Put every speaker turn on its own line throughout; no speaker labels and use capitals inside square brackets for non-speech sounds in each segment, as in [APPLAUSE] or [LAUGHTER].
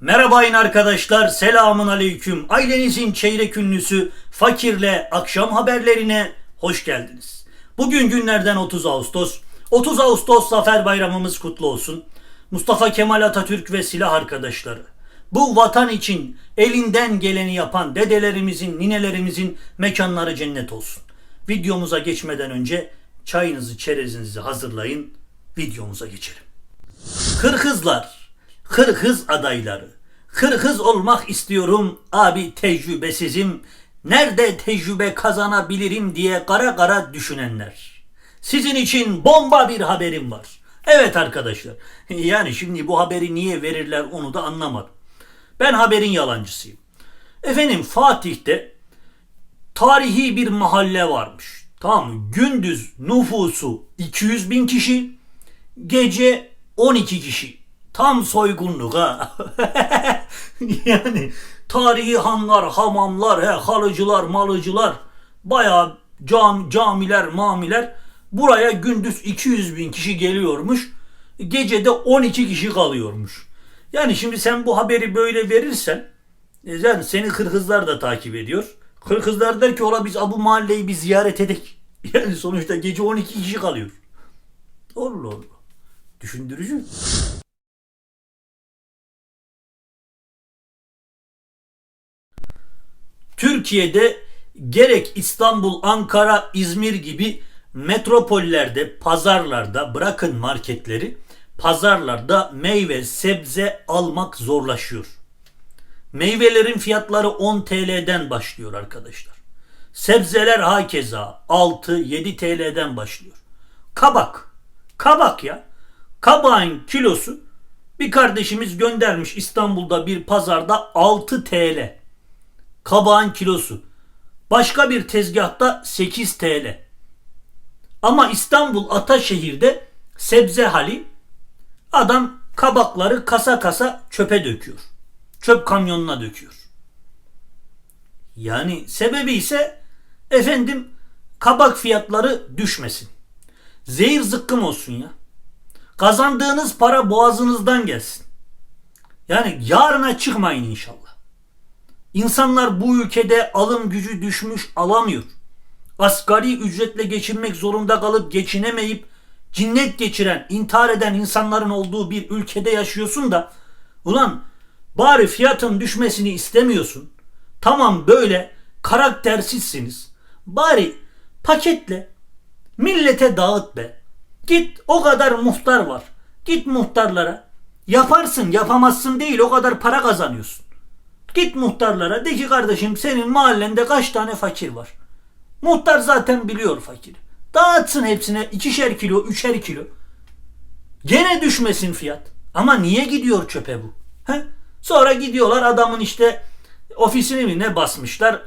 Merhabayın arkadaşlar, selamun aleyküm. Ailenizin çeyrek ünlüsü Fakir'le akşam haberlerine hoş geldiniz. Bugün günlerden 30 Ağustos. 30 Ağustos Zafer Bayramımız kutlu olsun. Mustafa Kemal Atatürk ve silah arkadaşları. Bu vatan için elinden geleni yapan dedelerimizin, ninelerimizin mekanları cennet olsun. Videomuza geçmeden önce çayınızı, çerezinizi hazırlayın. Videomuza geçelim. Kırkızlar, Kırkız adayları. Kırkız olmak istiyorum abi tecrübesizim. Nerede tecrübe kazanabilirim diye kara kara düşünenler. Sizin için bomba bir haberim var. Evet arkadaşlar. [LAUGHS] Yani şimdi bu haberi niye verirler onu da anlamadım. Ben haberin yalancısıyım. Efendim Fatih'te tarihi bir mahalle varmış. Tamam? Gündüz nüfusu 200 bin kişi, gece 12 kişi. Tam soygunluk ha. [LAUGHS] yani tarihi hanlar, hamamlar, he, halıcılar, malıcılar, bayağı cam, camiler, mamiler. Buraya gündüz 200 bin kişi geliyormuş. Gecede 12 kişi kalıyormuş. Yani şimdi sen bu haberi böyle verirsen e, yani seni Kırgızlar da takip ediyor. Kırgızlar der ki ola biz bu mahalleyi bir ziyaret edek. [LAUGHS] Yani sonuçta gece 12 kişi kalıyor. Allah Allah. Düşündürücü. Türkiye'de gerek İstanbul, Ankara, İzmir gibi metropollerde, pazarlarda bırakın marketleri, pazarlarda meyve, sebze almak zorlaşıyor. Meyvelerin fiyatları 10 TL'den başlıyor arkadaşlar. Sebzeler hakeza 6-7 TL'den başlıyor. Kabak. Kabak ya. Kabağın kilosu bir kardeşimiz göndermiş İstanbul'da bir pazarda 6 TL. Kabağın kilosu. Başka bir tezgahta 8 TL. Ama İstanbul Ataşehir'de sebze hali adam kabakları kasa kasa çöpe döküyor. Çöp kamyonuna döküyor. Yani sebebi ise efendim kabak fiyatları düşmesin. Zehir zıkkım olsun ya. Kazandığınız para boğazınızdan gelsin. Yani yarına çıkmayın inşallah. İnsanlar bu ülkede alım gücü düşmüş alamıyor. Asgari ücretle geçinmek zorunda kalıp geçinemeyip cinnet geçiren, intihar eden insanların olduğu bir ülkede yaşıyorsun da ulan bari fiyatın düşmesini istemiyorsun. Tamam böyle karaktersizsiniz. Bari paketle millete dağıt be. Git o kadar muhtar var. Git muhtarlara. Yaparsın yapamazsın değil o kadar para kazanıyorsun. Git muhtarlara de ki kardeşim senin mahallende kaç tane fakir var. Muhtar zaten biliyor fakiri. Dağıtsın hepsine ikişer kilo, üçer kilo. Gene düşmesin fiyat. Ama niye gidiyor çöpe bu? He? Sonra gidiyorlar adamın işte ofisini mi ne basmışlar.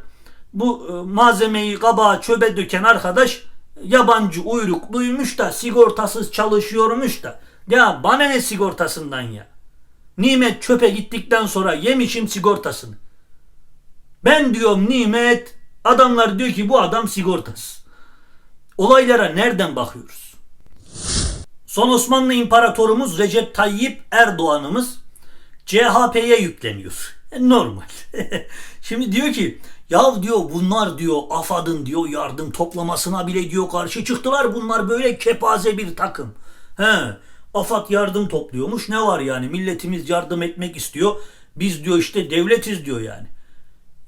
Bu e, malzemeyi kabağa çöpe döken arkadaş yabancı uyrukluymuş da sigortasız çalışıyormuş da. Ya bana ne sigortasından ya? Nimet çöpe gittikten sonra yemişim sigortasını. Ben diyorum nimet, adamlar diyor ki bu adam sigortasız. Olaylara nereden bakıyoruz? Son Osmanlı İmparatorumuz Recep Tayyip Erdoğan'ımız CHP'ye yükleniyor. E, Normal. [LAUGHS] Şimdi diyor ki ya diyor bunlar diyor AFAD'ın diyor yardım toplamasına bile diyor karşı çıktılar. Bunlar böyle kepaze bir takım. He. AFAD yardım topluyormuş. Ne var yani? Milletimiz yardım etmek istiyor. Biz diyor işte devletiz diyor yani.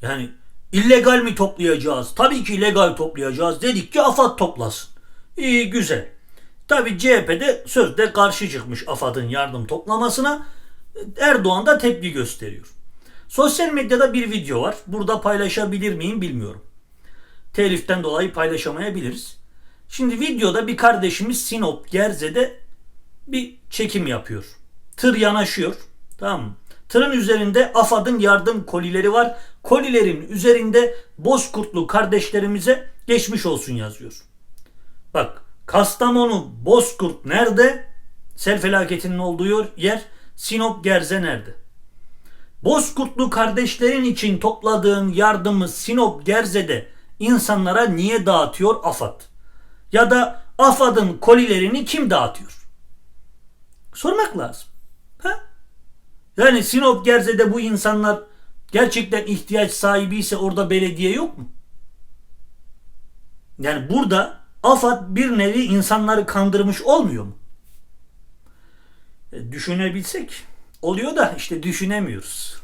Yani illegal mi toplayacağız? Tabii ki legal toplayacağız. Dedik ki AFAD toplasın. İyi güzel. Tabii CHP'de sözde karşı çıkmış AFAD'ın yardım toplamasına. Erdoğan da tepki gösteriyor. Sosyal medyada bir video var. Burada paylaşabilir miyim bilmiyorum. Teliften dolayı paylaşamayabiliriz. Şimdi videoda bir kardeşimiz Sinop Gerze'de bir çekim yapıyor. Tır yanaşıyor. Tamam mı? Tırın üzerinde AFAD'ın yardım kolileri var. Kolilerin üzerinde Bozkurtlu kardeşlerimize geçmiş olsun yazıyor. Bak Kastamonu Bozkurt nerede? Sel felaketinin olduğu yer Sinop Gerze nerede? Bozkurtlu kardeşlerin için topladığın yardımı Sinop Gerze'de insanlara niye dağıtıyor AFAD? Ya da AFAD'ın kolilerini kim dağıtıyor? Sormak lazım. Ha? Yani Sinop Gerze'de bu insanlar gerçekten ihtiyaç sahibi ise orada belediye yok mu? Yani burada AFAD bir nevi insanları kandırmış olmuyor mu? E, düşünebilsek oluyor da işte düşünemiyoruz.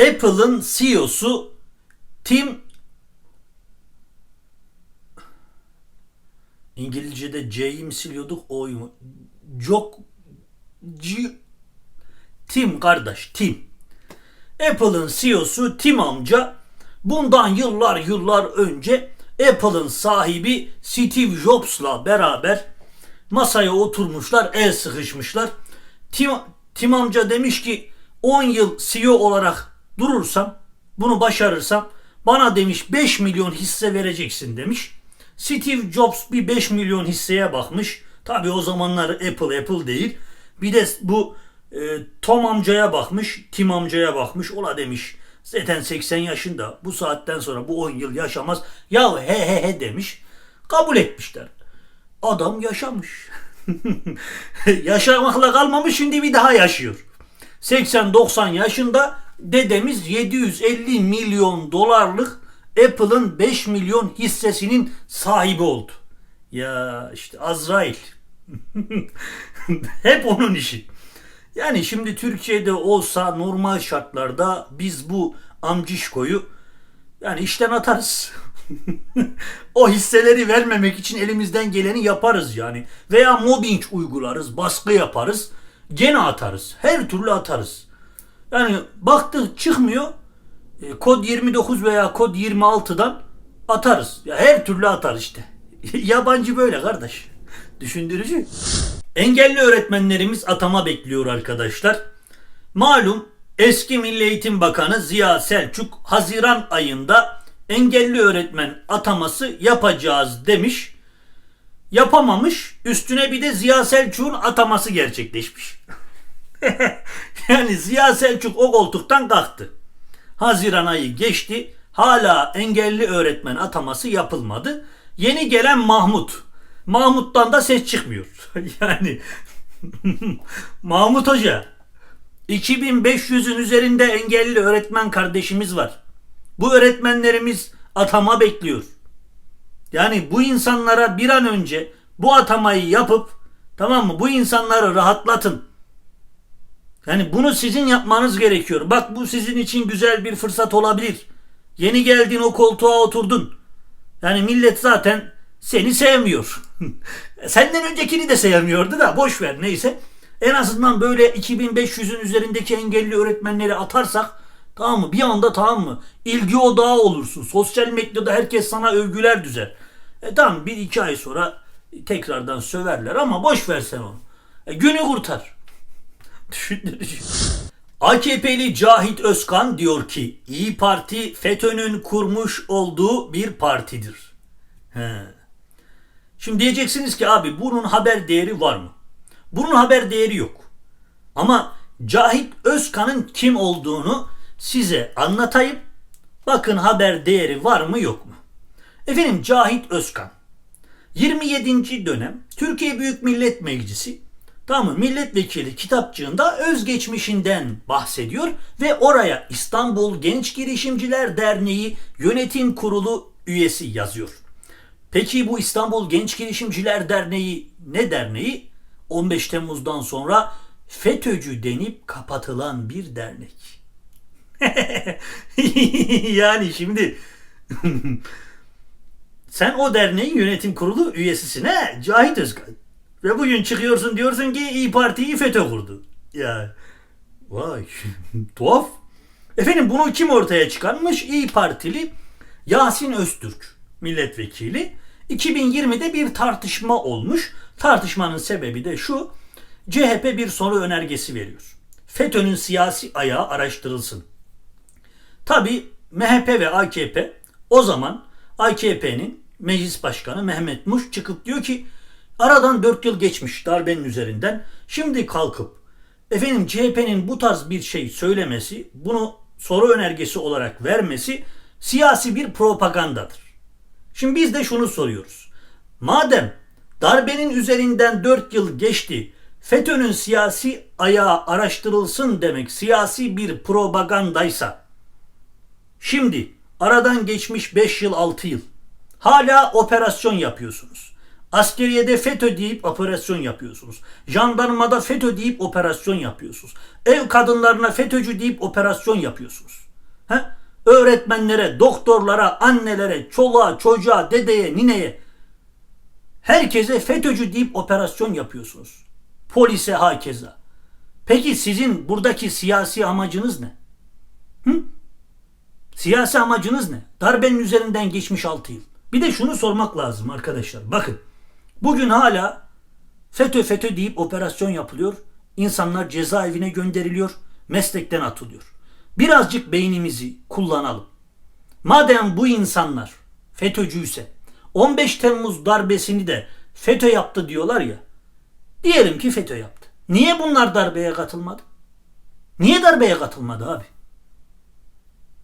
Apple'ın CEO'su Tim İngilizce'de C'yi mi siliyorduk O'yu mu? G Tim kardeş Tim. Apple'ın CEO'su Tim amca bundan yıllar yıllar önce Apple'ın sahibi Steve Jobs'la beraber masaya oturmuşlar, el sıkışmışlar. Tim, Tim amca demiş ki 10 yıl CEO olarak durursam, bunu başarırsam bana demiş 5 milyon hisse vereceksin demiş. Steve Jobs bir 5 milyon hisseye bakmış. Tabii o zamanlar Apple Apple değil. Bir de bu e, Tom amcaya bakmış, Tim amcaya bakmış. Ola demiş zaten 80 yaşında bu saatten sonra bu 10 yıl yaşamaz. Ya he he he demiş. Kabul etmişler. Adam yaşamış. [LAUGHS] Yaşamakla kalmamış şimdi bir daha yaşıyor. 80-90 yaşında dedemiz 750 milyon dolarlık Apple'ın 5 milyon hissesinin sahibi oldu. Ya işte Azrail. [LAUGHS] Hep onun işi. Yani şimdi Türkiye'de olsa normal şartlarda biz bu amcişkoyu yani işten atarız. [LAUGHS] o hisseleri vermemek için elimizden geleni yaparız yani. Veya mobbing uygularız, baskı yaparız. Gene atarız. Her türlü atarız. Yani baktık çıkmıyor. e, Kod 29 veya kod 26'dan atarız. Ya her türlü atar işte. [LAUGHS] Yabancı böyle kardeş. Düşündürücü. Engelli öğretmenlerimiz atama bekliyor arkadaşlar. Malum eski Milli Eğitim Bakanı Ziya Selçuk Haziran ayında engelli öğretmen ataması yapacağız demiş. Yapamamış. Üstüne bir de Ziya Selçuk'un ataması gerçekleşmiş. [LAUGHS] yani Ziya Selçuk o koltuktan kalktı. Haziran ayı geçti. Hala engelli öğretmen ataması yapılmadı. Yeni gelen Mahmut. Mahmut'tan da ses çıkmıyor. [LAUGHS] yani [LAUGHS] Mahmut Hoca 2500'ün üzerinde engelli öğretmen kardeşimiz var. Bu öğretmenlerimiz atama bekliyor. Yani bu insanlara bir an önce bu atamayı yapıp tamam mı? Bu insanları rahatlatın. Yani bunu sizin yapmanız gerekiyor. Bak bu sizin için güzel bir fırsat olabilir. Yeni geldin o koltuğa oturdun. Yani millet zaten seni sevmiyor. [LAUGHS] Senden öncekini de sevmiyordu da boş ver neyse. En azından böyle 2500'ün üzerindeki engelli öğretmenleri atarsak tamam mı? Bir anda tamam mı? İlgi odağı olursun. Sosyal medyada herkes sana övgüler düzer. E tamam bir iki ay sonra tekrardan söverler ama boş ver sen onu. E, günü kurtar. [LAUGHS] AKP'li Cahit Özkan diyor ki İyi Parti FETÖ'nün kurmuş olduğu bir partidir. He. Şimdi diyeceksiniz ki abi bunun haber değeri var mı? Bunun haber değeri yok. Ama Cahit Özkan'ın kim olduğunu size anlatayım. Bakın haber değeri var mı yok mu? Efendim Cahit Özkan 27. dönem Türkiye Büyük Millet Meclisi tamam mı? milletvekili kitapçığında özgeçmişinden bahsediyor ve oraya İstanbul Genç Girişimciler Derneği Yönetim Kurulu üyesi yazıyor. Peki bu İstanbul Genç Girişimciler Derneği ne derneği? 15 Temmuz'dan sonra FETÖ'cü denip kapatılan bir dernek. [LAUGHS] yani şimdi [LAUGHS] sen o derneğin yönetim kurulu üyesisin he Cahit Özkan. Ve bugün çıkıyorsun diyorsun ki İyi Parti'yi FETÖ kurdu. Ya vay [LAUGHS] tuhaf. Efendim bunu kim ortaya çıkarmış? İyi Partili Yasin Öztürk milletvekili. 2020'de bir tartışma olmuş. Tartışmanın sebebi de şu. CHP bir soru önergesi veriyor. FETÖ'nün siyasi ayağı araştırılsın. Tabi MHP ve AKP o zaman AKP'nin meclis başkanı Mehmet Muş çıkıp diyor ki aradan 4 yıl geçmiş darbenin üzerinden. Şimdi kalkıp efendim CHP'nin bu tarz bir şey söylemesi, bunu soru önergesi olarak vermesi siyasi bir propagandadır. Şimdi biz de şunu soruyoruz. Madem darbenin üzerinden 4 yıl geçti, FETÖ'nün siyasi ayağı araştırılsın demek siyasi bir propagandaysa şimdi aradan geçmiş 5 yıl 6 yıl hala operasyon yapıyorsunuz. Askeriyede FETÖ deyip operasyon yapıyorsunuz. Jandarmada FETÖ deyip operasyon yapıyorsunuz. Ev kadınlarına FETÖ'cü deyip operasyon yapıyorsunuz. He? Öğretmenlere, doktorlara, annelere, çoluğa, çocuğa, dedeye, nineye herkese FETÖ'cü deyip operasyon yapıyorsunuz. Polise hakeza. Peki sizin buradaki siyasi amacınız ne? Hı? Siyasi amacınız ne? Darbenin üzerinden geçmiş 6 yıl. Bir de şunu sormak lazım arkadaşlar. Bakın bugün hala FETÖ FETÖ deyip operasyon yapılıyor. İnsanlar cezaevine gönderiliyor. Meslekten atılıyor. Birazcık beynimizi kullanalım. Madem bu insanlar FETÖ'cüyse 15 Temmuz darbesini de FETÖ yaptı diyorlar ya. Diyelim ki FETÖ yaptı. Niye bunlar darbeye katılmadı? Niye darbeye katılmadı abi?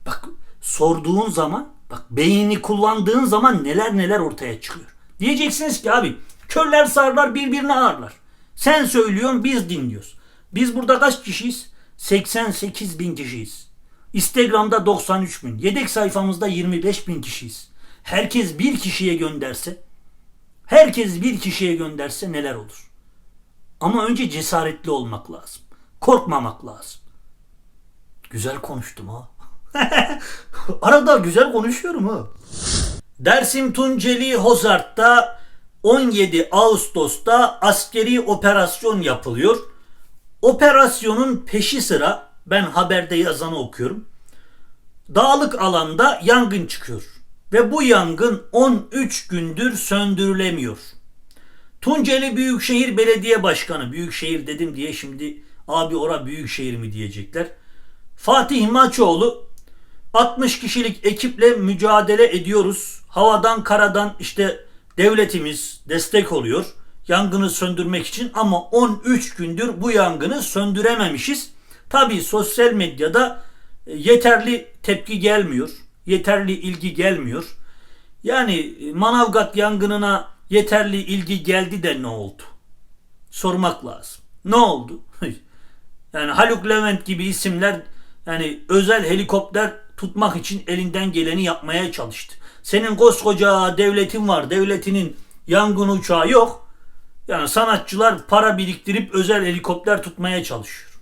Bak sorduğun zaman bak beynini kullandığın zaman neler neler ortaya çıkıyor. Diyeceksiniz ki abi körler sarlar birbirine ağırlar. Sen söylüyorsun biz dinliyoruz. Biz burada kaç kişiyiz? 88 bin kişiyiz. Instagram'da 93 bin. Yedek sayfamızda 25 bin kişiyiz. Herkes bir kişiye gönderse herkes bir kişiye gönderse neler olur? Ama önce cesaretli olmak lazım. Korkmamak lazım. Güzel konuştum ha. [LAUGHS] Arada güzel konuşuyorum ha. Dersim Tunceli Hozart'ta 17 Ağustos'ta askeri operasyon yapılıyor. Operasyonun peşi sıra ben haberde yazanı okuyorum. Dağlık alanda yangın çıkıyor ve bu yangın 13 gündür söndürülemiyor. Tunceli Büyükşehir Belediye Başkanı, Büyükşehir dedim diye şimdi abi ora Büyükşehir mi diyecekler. Fatih Maçoğlu 60 kişilik ekiple mücadele ediyoruz. Havadan karadan işte devletimiz destek oluyor yangını söndürmek için ama 13 gündür bu yangını söndürememişiz. Tabi sosyal medyada e, yeterli tepki gelmiyor. Yeterli ilgi gelmiyor. Yani e, Manavgat yangınına yeterli ilgi geldi de ne oldu? Sormak lazım. Ne oldu? [LAUGHS] yani Haluk Levent gibi isimler yani özel helikopter tutmak için elinden geleni yapmaya çalıştı. Senin koskoca devletin var. Devletinin yangın uçağı yok. Yani sanatçılar para biriktirip özel helikopter tutmaya çalışıyor.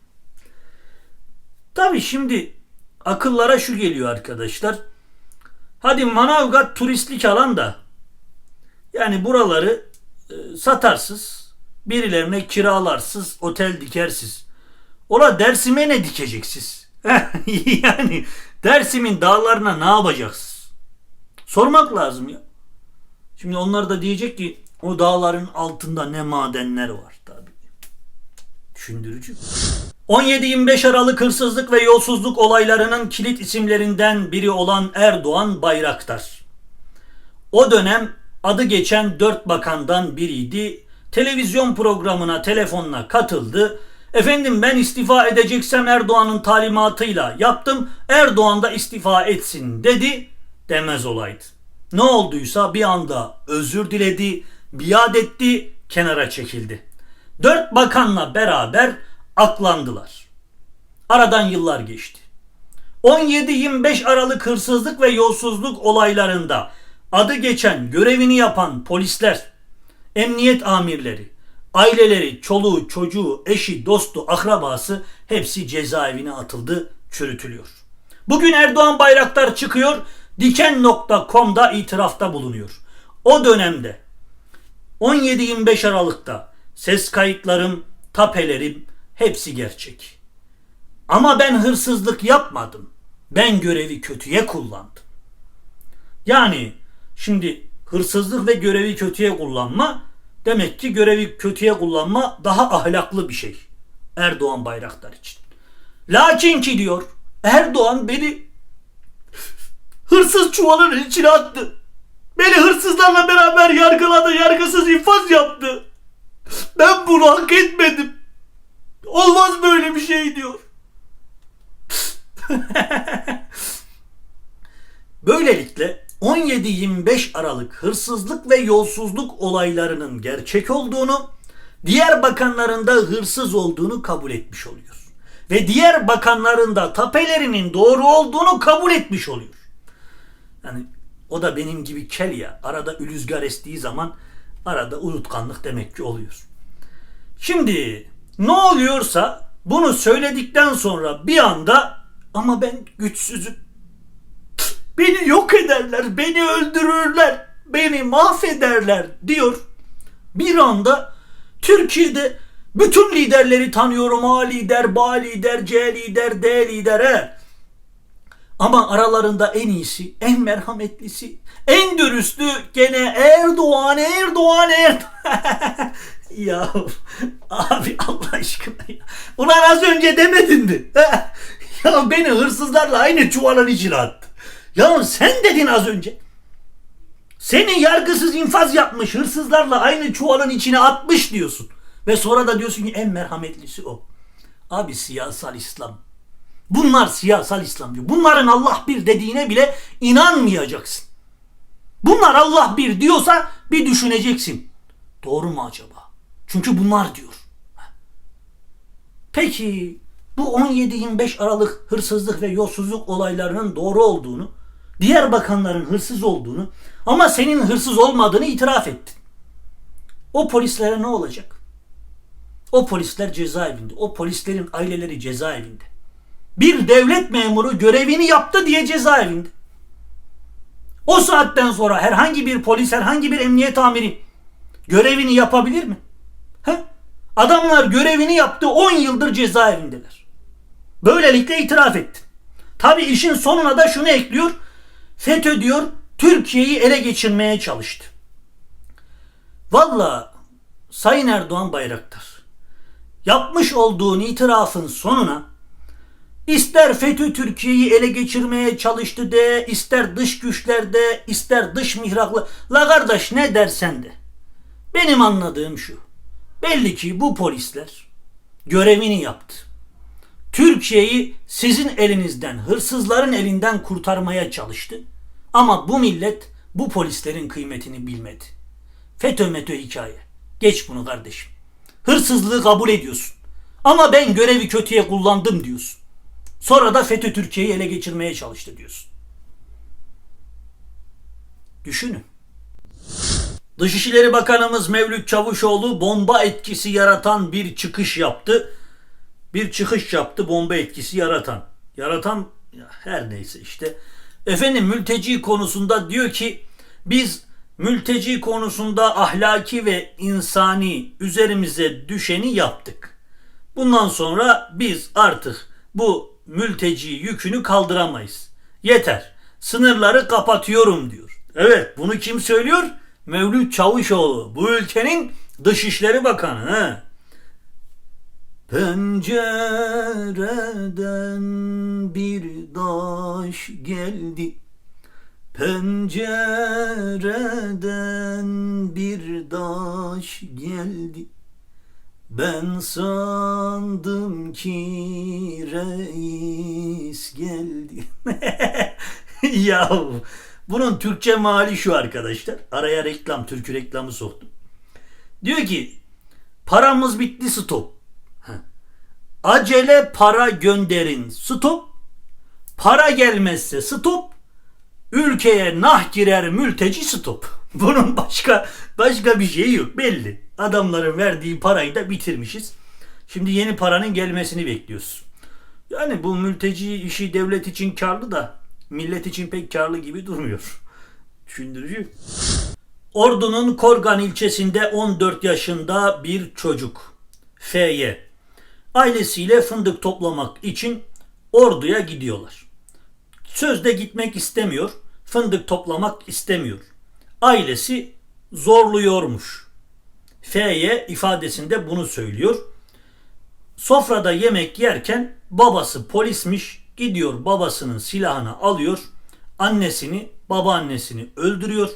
Tabi şimdi akıllara şu geliyor arkadaşlar. Hadi Manavgat turistlik alan da yani buraları e, satarsız, birilerine kiralarsız, otel dikersiz. Ola Dersim'e ne dikeceksiniz? [LAUGHS] yani Dersim'in dağlarına ne yapacaksınız? Sormak lazım ya. Şimdi onlar da diyecek ki o dağların altında ne madenler var tabii. Düşündürücü. 17-25 Aralık hırsızlık ve yolsuzluk olaylarının kilit isimlerinden biri olan Erdoğan Bayraktar. O dönem adı geçen dört bakandan biriydi. Televizyon programına telefonla katıldı. Efendim ben istifa edeceksem Erdoğan'ın talimatıyla yaptım. Erdoğan da istifa etsin dedi demez olaydı. Ne olduysa bir anda özür diledi, biat etti, kenara çekildi. Dört bakanla beraber aklandılar. Aradan yıllar geçti. 17-25 Aralık hırsızlık ve yolsuzluk olaylarında adı geçen görevini yapan polisler, emniyet amirleri, aileleri, çoluğu, çocuğu, eşi, dostu, akrabası hepsi cezaevine atıldı, çürütülüyor. Bugün Erdoğan Bayraktar çıkıyor, diken.com'da itirafta bulunuyor. O dönemde 17-25 Aralık'ta ses kayıtlarım, tapelerim hepsi gerçek. Ama ben hırsızlık yapmadım. Ben görevi kötüye kullandım. Yani şimdi hırsızlık ve görevi kötüye kullanma demek ki görevi kötüye kullanma daha ahlaklı bir şey. Erdoğan Bayraktar için. Lakin ki diyor Erdoğan beni [LAUGHS] hırsız çuvalın içine attı. Beni hırsızlarla beraber yargıladı, yargısız infaz yaptı. Ben bunu hak etmedim. Olmaz böyle bir şey diyor. [LAUGHS] Böylelikle 17-25 Aralık hırsızlık ve yolsuzluk olaylarının gerçek olduğunu, diğer bakanların da hırsız olduğunu kabul etmiş oluyor. Ve diğer bakanların da tapelerinin doğru olduğunu kabul etmiş oluyor. Yani o da benim gibi kel ya. Arada ülüzgar estiği zaman arada unutkanlık demek ki oluyor. Şimdi ne oluyorsa bunu söyledikten sonra bir anda ama ben güçsüzüm. Beni yok ederler, beni öldürürler, beni mahvederler diyor. Bir anda Türkiye'de bütün liderleri tanıyorum. A lider, B lider, C lider, D lider. He. Ama aralarında en iyisi, en merhametlisi, en dürüstü gene Erdoğan, Erdoğan, Erdoğan. [LAUGHS] ya abi Allah aşkına ya. Ulan az önce demedin mi? ya beni hırsızlarla aynı çuvalın içine attı. Ya sen dedin az önce. Seni yargısız infaz yapmış hırsızlarla aynı çuvalın içine atmış diyorsun. Ve sonra da diyorsun ki en merhametlisi o. Abi siyasal İslam. Bunlar siyasal İslam diyor. Bunların Allah bir dediğine bile inanmayacaksın. Bunlar Allah bir diyorsa bir düşüneceksin. Doğru mu acaba? Çünkü bunlar diyor. Peki bu 17-25 Aralık hırsızlık ve yolsuzluk olaylarının doğru olduğunu, diğer bakanların hırsız olduğunu ama senin hırsız olmadığını itiraf ettin. O polislere ne olacak? O polisler cezaevinde. O polislerin aileleri cezaevinde. Bir devlet memuru görevini yaptı diye cezaevinde. O saatten sonra herhangi bir polis, herhangi bir emniyet amiri görevini yapabilir mi? He? Adamlar görevini yaptı 10 yıldır cezaevindeler. Böylelikle itiraf etti. Tabi işin sonuna da şunu ekliyor. FETÖ diyor Türkiye'yi ele geçirmeye çalıştı. Valla Sayın Erdoğan Bayraktar yapmış olduğun itirafın sonuna ister FETÖ Türkiye'yi ele geçirmeye çalıştı de, ister dış güçlerde, ister dış mihraklı. La kardeş ne dersen de. Benim anladığım şu. Belli ki bu polisler görevini yaptı. Türkiye'yi sizin elinizden, hırsızların elinden kurtarmaya çalıştı. Ama bu millet bu polislerin kıymetini bilmedi. FETÖ METÖ hikaye. Geç bunu kardeşim. Hırsızlığı kabul ediyorsun. Ama ben görevi kötüye kullandım diyorsun. Sonra da FETÖ Türkiye'yi ele geçirmeye çalıştı diyorsun. Düşünün. Dışişleri Bakanımız Mevlüt Çavuşoğlu bomba etkisi yaratan bir çıkış yaptı. Bir çıkış yaptı bomba etkisi yaratan. Yaratan ya her neyse işte. Efendim mülteci konusunda diyor ki biz mülteci konusunda ahlaki ve insani üzerimize düşeni yaptık. Bundan sonra biz artık bu mülteci yükünü kaldıramayız. Yeter. Sınırları kapatıyorum diyor. Evet bunu kim söylüyor? Mevlüt Çavuşoğlu. Bu ülkenin Dışişleri Bakanı. He. Pencereden bir daş geldi. Pencereden bir daş geldi. Ben sandım ki reis geldi. [LAUGHS] ya bunun Türkçe mali şu arkadaşlar. Araya reklam, türkü reklamı soktum. Diyor ki paramız bitti stop. Acele para gönderin stop. Para gelmezse stop. Ülkeye nah girer mülteci stop. Bunun başka başka bir şeyi yok belli. Adamların verdiği parayı da bitirmişiz. Şimdi yeni paranın gelmesini bekliyoruz. Yani bu mülteci işi devlet için karlı da millet için pek karlı gibi durmuyor. Düşündürücü. Ordu'nun Korgan ilçesinde 14 yaşında bir çocuk. F'ye. Ailesiyle fındık toplamak için Ordu'ya gidiyorlar. Sözde gitmek istemiyor, fındık toplamak istemiyor. Ailesi zorluyormuş. F'ye ifadesinde bunu söylüyor. Sofrada yemek yerken babası polismiş, gidiyor babasının silahını alıyor, annesini, babaannesini öldürüyor,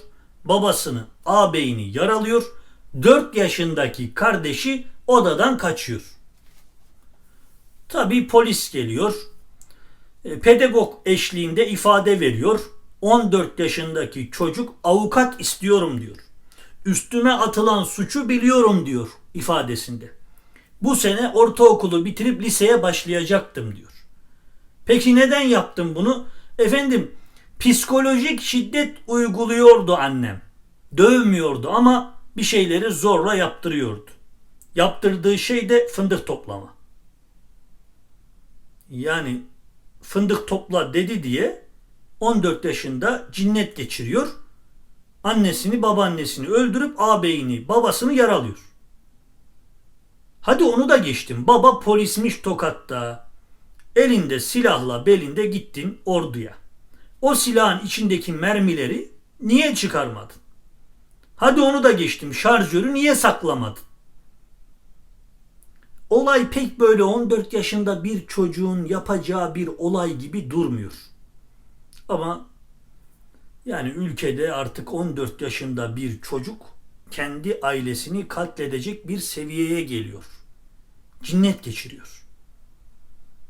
babasını, ağabeyini yaralıyor, 4 yaşındaki kardeşi odadan kaçıyor. Tabi polis geliyor, pedagog eşliğinde ifade veriyor. 14 yaşındaki çocuk avukat istiyorum diyor. Üstüme atılan suçu biliyorum diyor. ifadesinde. Bu sene ortaokulu bitirip liseye başlayacaktım diyor. Peki neden yaptım bunu? Efendim psikolojik şiddet uyguluyordu annem. Dövmüyordu ama bir şeyleri zorla yaptırıyordu. Yaptırdığı şey de fındık toplama. Yani fındık topla dedi diye 14 yaşında cinnet geçiriyor. Annesini babaannesini öldürüp ağabeyini babasını yaralıyor. Hadi onu da geçtim. Baba polismiş Tokat'ta. Elinde silahla belinde gittin orduya. O silahın içindeki mermileri niye çıkarmadın? Hadi onu da geçtim. Şarjörü niye saklamadın? Olay pek böyle 14 yaşında bir çocuğun yapacağı bir olay gibi durmuyor. Ama yani ülkede artık 14 yaşında bir çocuk kendi ailesini katledecek bir seviyeye geliyor. Cinnet geçiriyor.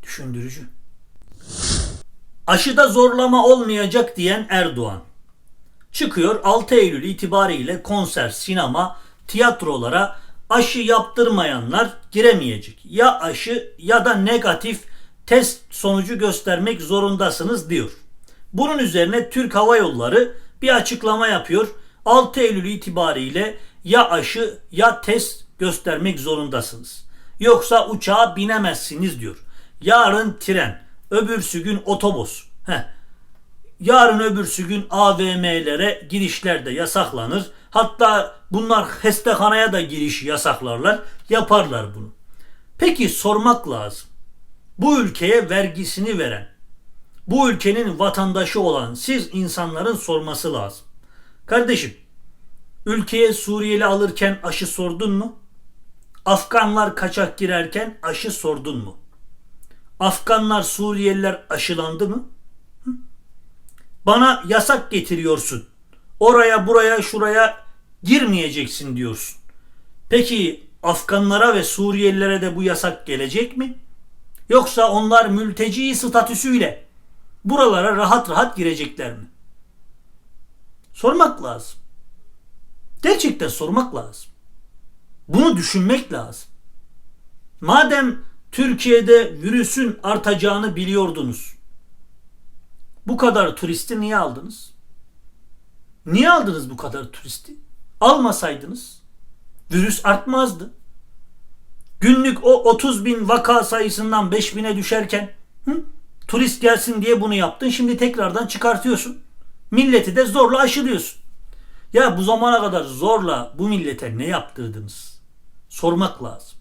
Düşündürücü. Aşıda zorlama olmayacak diyen Erdoğan. Çıkıyor 6 Eylül itibariyle konser, sinema, tiyatrolara aşı yaptırmayanlar giremeyecek. Ya aşı ya da negatif test sonucu göstermek zorundasınız diyor. Bunun üzerine Türk Hava Yolları bir açıklama yapıyor. 6 Eylül itibariyle ya aşı ya test göstermek zorundasınız. Yoksa uçağa binemezsiniz diyor. Yarın tren, öbürsü gün otobüs. Heh. Yarın öbürsü gün AVM'lere girişler de yasaklanır. Hatta bunlar hestehanaya da giriş yasaklarlar. Yaparlar bunu. Peki sormak lazım. Bu ülkeye vergisini veren, bu ülkenin vatandaşı olan siz insanların sorması lazım. Kardeşim, ülkeye Suriyeli alırken aşı sordun mu? Afganlar kaçak girerken aşı sordun mu? Afganlar Suriyeliler aşılandı mı? Bana yasak getiriyorsun. Oraya buraya şuraya girmeyeceksin diyorsun. Peki Afganlara ve Suriyelilere de bu yasak gelecek mi? Yoksa onlar mülteci statüsüyle buralara rahat rahat girecekler mi? Sormak lazım. Gerçekten sormak lazım. Bunu düşünmek lazım. Madem Türkiye'de virüsün artacağını biliyordunuz. Bu kadar turisti niye aldınız? Niye aldınız bu kadar turisti? Almasaydınız virüs artmazdı. Günlük o 30 bin vaka sayısından 5 bine düşerken hı, turist gelsin diye bunu yaptın. Şimdi tekrardan çıkartıyorsun. Milleti de zorla aşılıyorsun. Ya bu zamana kadar zorla bu millete ne yaptırdınız? Sormak lazım.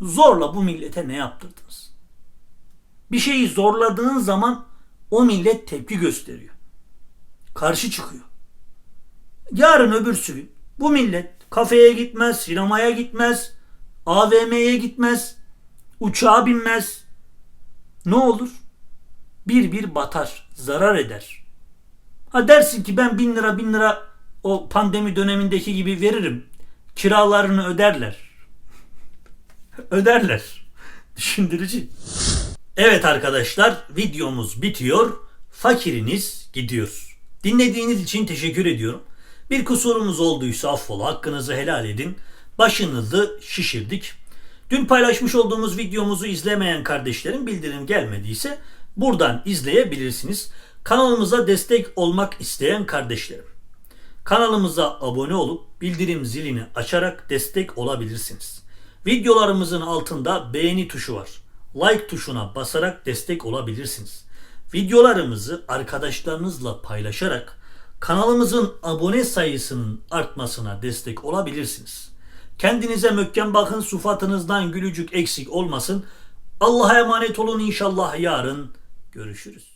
Zorla bu millete ne yaptırdınız? Bir şeyi zorladığın zaman o millet tepki gösteriyor. Karşı çıkıyor. Yarın öbürsü gün bu millet kafeye gitmez, sinemaya gitmez, AVM'ye gitmez, uçağa binmez. Ne olur? Bir bir batar, zarar eder. Ha dersin ki ben bin lira bin lira o pandemi dönemindeki gibi veririm. Kiralarını öderler. [LAUGHS] öderler. [LAUGHS] Düşündürücü. Evet arkadaşlar videomuz bitiyor. Fakiriniz gidiyor. Dinlediğiniz için teşekkür ediyorum. Bir kusurumuz olduysa affola hakkınızı helal edin. Başınızı şişirdik. Dün paylaşmış olduğumuz videomuzu izlemeyen kardeşlerim bildirim gelmediyse buradan izleyebilirsiniz. Kanalımıza destek olmak isteyen kardeşlerim. Kanalımıza abone olup bildirim zilini açarak destek olabilirsiniz. Videolarımızın altında beğeni tuşu var. Like tuşuna basarak destek olabilirsiniz. Videolarımızı arkadaşlarınızla paylaşarak kanalımızın abone sayısının artmasına destek olabilirsiniz. Kendinize mökken bakın, sufatınızdan gülücük eksik olmasın. Allah'a emanet olun inşallah yarın görüşürüz.